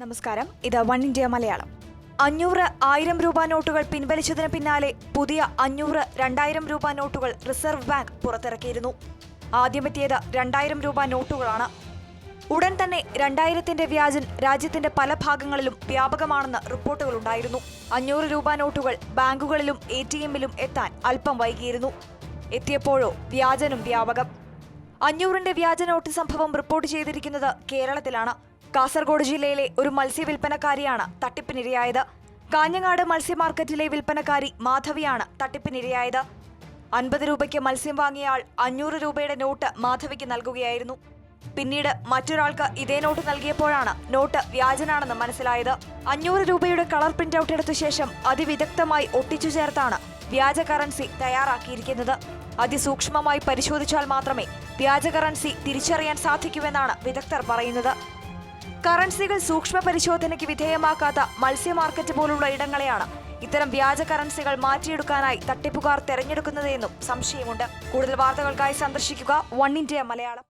നമസ്കാരം. ഇത് one India Malayalam. അഞ്ഞൂറ് ആയിരം രൂപ നോട്ടുകൾ പിൻവലിച്ചതിന് പിന്നാലെ പുതിയ അഞ്ഞൂറ് രണ്ടായിരം രൂപ നോട്ടുകൾ റിസർവ് ബാങ്ക് പുറത്തിറക്കിയിരുന്നു. ആദ്യമെത്തിയത് രണ്ടായിരം രൂപ നോട്ടുകളാണ്. ഉടൻ തന്നെ രണ്ടായിരത്തിന്റെ വ്യാജൻ രാജ്യത്തിന്റെ പല ഭാഗങ്ങളിലും വ്യാപകമാണെന്ന് റിപ്പോർട്ടുകളുണ്ടായിരുന്നു അഞ്ഞൂറ് രൂപ നോട്ടുകൾ ബാങ്കുകളിലും എ ടി എമ്മിലും എത്താൻ അല്പം വൈകിയിരുന്നു. എത്തിയപ്പോഴോ വ്യാജനും വ്യാപകം. അഞ്ഞൂറിന്റെ വ്യാജ നോട്ട് സംഭവം റിപ്പോർട്ട് ചെയ്തിരിക്കുന്നത് കേരളത്തിലാണ്. കാസർഗോഡ് ജില്ലയിലെ ഒരു മത്സ്യ വിൽപ്പനക്കാരിയാണ് തട്ടിപ്പിനിരയായത്. കാഞ്ഞങ്ങാട് മത്സ്യ മാർക്കറ്റിലെ വിൽപ്പനക്കാരി മാധവിയാണ് തട്ടിപ്പിനിരയായത്. അൻപത് രൂപയ്ക്ക് മത്സ്യം വാങ്ങിയ ആൾ അഞ്ഞൂറ് രൂപയുടെ നോട്ട് മാധവിക്ക് നൽകുകയായിരുന്നു. പിന്നീട് മറ്റൊരാൾക്ക് ഇതേ നോട്ട് നൽകിയപ്പോഴാണ് നോട്ട് വ്യാജനാണെന്ന് മനസ്സിലായത്. അഞ്ഞൂറ് രൂപയുടെ കളർ പ്രിന്റ് ഔട്ട് എടുത്ത ശേഷം അതിവിദഗ്ധമായി ഒട്ടിച്ചു ചേർത്താണ് വ്യാജ കറൻസി തയ്യാറാക്കിയിരിക്കുന്നത്. അതിസൂക്ഷ്മമായി പരിശോധിച്ചാൽ മാത്രമേ വ്യാജ കറൻസി തിരിച്ചറിയാൻ സാധിക്കുമെന്നാണ് വിദഗ്ധർ പറയുന്നത്. കറൻസികൾ സൂക്ഷ്മ പരിശോധനയ്ക്ക് വിധേയമാക്കാത്ത മത്സ്യ മാർക്കറ്റ് പോലുള്ള ഇടങ്ങളെയാണ് ഇത്തരം വ്യാജ കറൻസികൾ മാറ്റിയെടുക്കാനായി തട്ടിപ്പുകാർ തെരഞ്ഞെടുക്കുന്നതെന്നും സംശയമുണ്ട്. കൂടുതൽ വാർത്തകൾക്കായി സന്ദർശിക്കുക വൺ ഇന്ത്യ മലയാളം.